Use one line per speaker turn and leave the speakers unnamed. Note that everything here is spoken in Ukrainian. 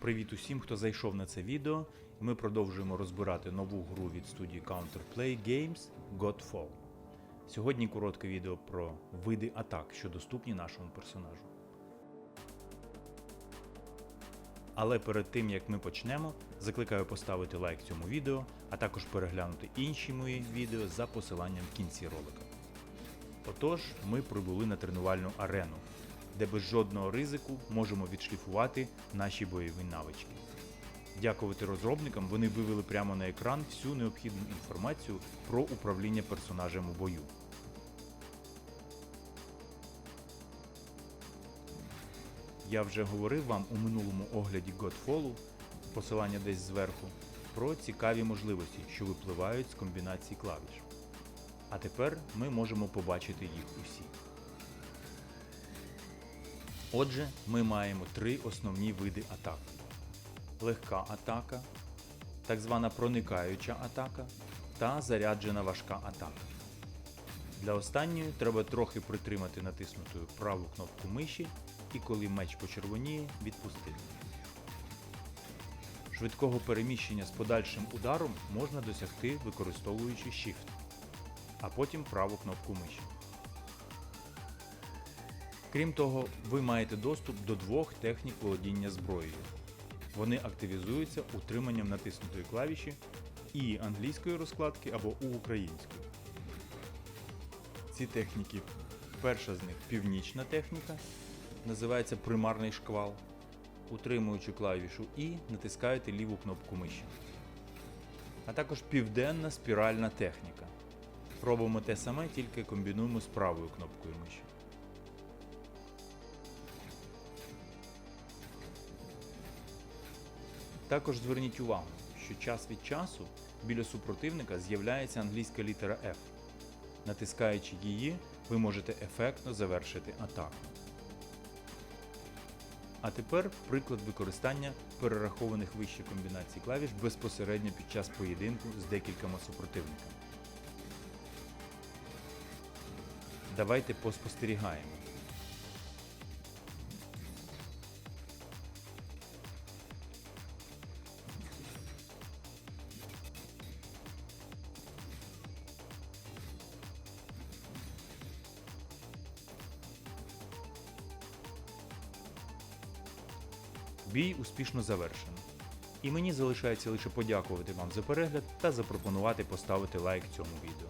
Привіт усім, хто зайшов на це відео. Ми продовжуємо розбирати нову гру від студії Counterplay Games Godfall. Сьогодні коротке відео про види атак, що доступні нашому персонажу. Але перед тим як ми почнемо, закликаю поставити лайк цьому відео, а також переглянути інші мої відео за посиланням в кінці ролика. Отож, ми прибули на тренувальну арену, де без жодного ризику можемо відшліфувати наші бойові навички. Дякувати розробникам, вони вивели прямо на екран всю необхідну інформацію про управління персонажем у бою. Я вже говорив вам у минулому огляді Godfall, посилання десь зверху, про цікаві можливості, що випливають з комбінації клавіш. А тепер ми можемо побачити їх усі. Отже, ми маємо три основні види атак: легка атака, так звана проникаюча атака та заряджена важка атака. Для останньої треба трохи притримати натиснутою праву кнопку миші і коли меч почервоніє, відпустити. Швидкого переміщення з подальшим ударом можна досягти використовуючи Shift, а потім праву кнопку миші. Крім того, ви маєте доступ до двох технік володіння зброєю. Вони активізуються утриманням натиснутої клавіші і англійської розкладки або у української. Ці техніки, перша з них північна техніка, називається примарний шквал. Утримуючи клавішу І, натискаєте ліву кнопку миші. А також південна спіральна техніка. Робимо те саме, тільки комбінуємо з правою кнопкою миші. Також зверніть увагу, що час від часу біля супротивника з'являється англійська літера F. Натискаючи її, ви можете ефектно завершити атаку. А тепер приклад використання перерахованих вище комбінацій клавіш безпосередньо під час поєдинку з декількома супротивниками. Давайте поспостерігаємо. Бій успішно завершено. І мені залишається лише подякувати вам за перегляд та запропонувати поставити лайк цьому відео.